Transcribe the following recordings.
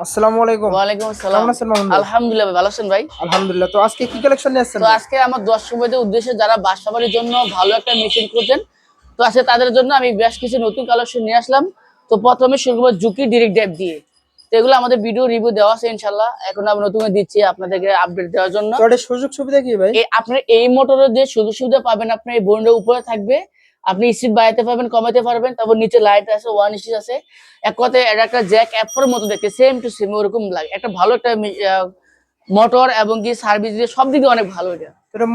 আসসালামু আলাইকুম। আসসালাম কেমন আছেন মামুন আলহামদুলিল্লাহ ভালো আছেন ভাই? আলহামদুলিল্লাহ। তো আজকে কি কালেকশন নিয়ে আসছেন তো আজকে আমার দর্শক ভাইদের উদ্দেশ্যে যারা বাসা বাড়ির জন্য ভালো একটা মেশিন খুঁজছেন তো আজকে তাদের জন্য আমি বেশ কিছু নতুন কালেকশন নিয়ে আসলাম। তো প্রথমে শুরু করব জুকি ডিরেক্ট ড্যাপ দিয়ে। তো এগুলো আমাদের ভিডিও রিভিউ দেওয়া আছে ইনশাল্লাহ এখন আমি নতুন দিচ্ছি আপনাদেরকে আপডেট দেওয়ার জন্য। সুযোগ সুবিধা কি ভাই? আপনার এই মোটরের যে সুযোগ সুবিধা পাবেন আপনার এই বোর্ডের উপরে থাকবে। আপনি স্পিড বাড়াতে পারবেন কমাতে পারবেন তারপর নিচে লাইট আছে ওয়ান স্টিচ আছে। এক কথায় এটা একটা জ্যাক অ্যাপের মতো দেখতে সেম টু সেম ওরকম লাগে। একটা ভালো একটা মোটর এবং কি সার্ভিস দিয়ে সব দিকে অনেক ভালো এটা। এটা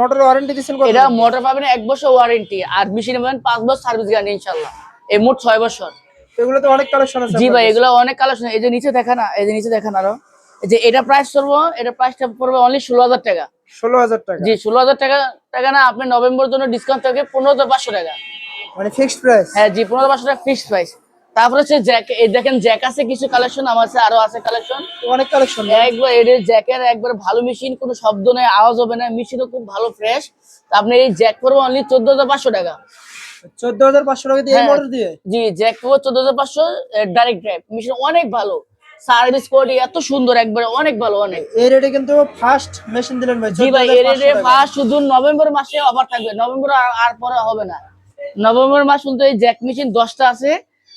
মোটর ওয়ারেন্টি দিচ্ছেন কত এটা মোটর পাবেন এক বছর ওয়ারেন্টি আর মেশিনে পাবেন পাঁচ বছর সার্ভিস গ্যারান্টি ইনশাল্লাহ। এই মোট ছয় বছর। এগুলো তো অনেক কালেকশন আছে জি ভাই এগুলো অনেক কালেকশন এই যে নিচে দেখেন না এই যে নিচে দেখেন আরও। এই যে এটা প্রাইস করব এটা প্রাইসটা পড়বে অনলি ষোলো হাজার টাকা। ষোলো হাজার টাকা। জি ষোলো হাজার টাকা টাকা না আপনি নভেম্বর জন্য ডিসকাউন্ট থাকে পনেরো হাজার পাঁচশো টাকা। মানে ফিক্সড প্রাইস হ্যাঁ জি পনেরো পাঁচশো টাকা ফিক্সড প্রাইস তারপরে হচ্ছে জ্যাক এই দেখেন জ্যাক আছে কিছু কালেকশন আমার কাছে আরও আছে কালেকশন অনেক কালেকশন একবার এর জ্যাকের একবার ভালো মেশিন কোনো শব্দ নেই আওয়াজ হবে না মেশিনও খুব ভালো ফ্রেশ আপনি এই জ্যাক করব অনলি চোদ্দ হাজার পাঁচশো টাকা। চোদ্দ হাজার পাঁচশো টাকা দিয়ে হ্যাঁ। জি জ্যাক করব চোদ্দ হাজার পাঁচশো ডাইরেক্ট ড্রাইভ মেশিন অনেক ভালো। সার্ভিস কোয়ালিটি এত সুন্দর একবার অনেক ভালো অনেক। এই রেটে কিন্তু ফার্স্ট মেশিন দিলেন ভাই জি ভাই 14,500 এর ফার্স্ট শুধু নভেম্বর মাসে অফার থাকবে নভেম্বর আর- পরে হবে না। নভেম্বর মাস পর্যন্ত এই জ্যাক মেশিন দশটা আছে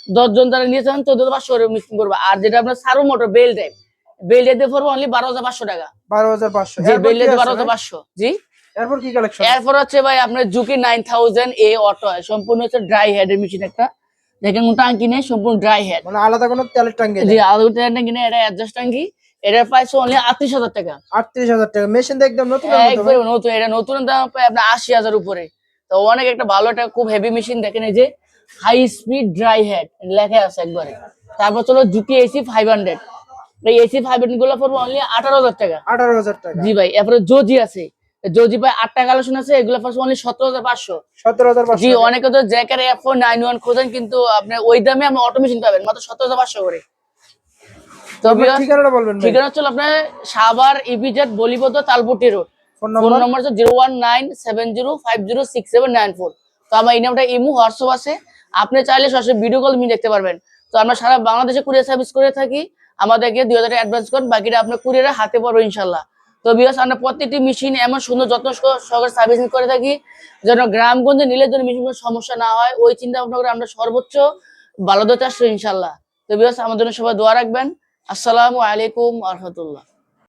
দশ জন তারা নিয়ে যান চোদ্দ পাঁচশো মেশিন করবে। আর যেটা আপনার সারো মোটর বেল টাইপ বেল দিয়ে পড়বে অনলি বারো হাজার পাঁচশো টাকা। বারো হাজার পাঁচশো। জি বেল টাইপ বারো হাজার পাঁচশো জি। এরপর কি কালেকশন এরপর হচ্ছে ভাই আপনার Juki nine thousand A auto সম্পূর্ণ হচ্ছে ড্রাই হেডের মেশিন একটা। দেখেন কোনো টাঙ্কি নেই সম্পূর্ণ ড্রাই হেড মানে আলাদা কোনো তেলের টাঙ্গি জি আলাদা টাঙ্কি নেই এটা অ্যাডজাস্ট টাঙ্কি এটার প্রাইস অনলি আটত্রিশ হাজার টাকা। আটত্রিশ হাজার টাকা। মেশিন একদম নতুন একবারে নতুন এটা নতুন দাম প্রায় আপনার আশি হাজার উপরে। তো অনেক একটা ভালো একটা খুব হেভি মেশিন দেখেন এই যে হাই স্পিড ড্রাই হেড লেখা আছে একবারে। তারপর চলো জুকি এসি ফাইভ হান্ড্রেড এই এসি ফাইভ হান্ড্রেডগুলো পড়ব অনলি আঠারো হাজার টাকা। আঠারো হাজার টাকা। জি ভাই এরপরে জোজি আছে। জোজি ভাই আটটা কালেকশন আছে এগুলো পড়ছে অনলি সতেরো হাজার পাঁচশো। সতেরো হাজার জি অনেকে তো জ্যাকের এফ নাইন ওয়ান খোঁজেন কিন্তু আপনি ওই দামে আপনি অটোমেশন পাবেন মাত্র সতেরো হাজার পাঁচশো করে। তো ঠিকানাটা বলবেন ঠিকানা হচ্ছে আপনার Savar EPZ Talpatti road. Phone নম্বর? হচ্ছে zero one nine seven zero five zero six seven nine four তো আমার এই নামটা ইমু হোয়াটসঅ্যাপ আছে। আপনি চাইলে সরাসরি ভিডিও কল মিন দেখতে পারবেন। তো আমরা সারা বাংলাদেশে কুরিয়ার সার্ভিস করে থাকি। আমাদেরকে দুই হাজার অ্যাডভান্স করেন বাকিটা আপনার কুরিয়ারে হাতে পারব ইনশাল্লাহ। তো বিকজ আমরা প্রত্যেকটি মেশিন এমন সুন্দর যত্ন সহকারে সার্ভিসিং করে থাকি, যেন গ্রামগঞ্জে নিলে যেন মেশিন সমস্যা না হয়। ওই চিন্তা ভাবনা করে আমরা সর্বোচ্চ ভালো দতে আসছি ইনশাল্লাহ তো বিকজ আমাদের জন্য সবাই দোয়া রাখবেন। আসসালামু আলাইকুম আহমতুল্লাহ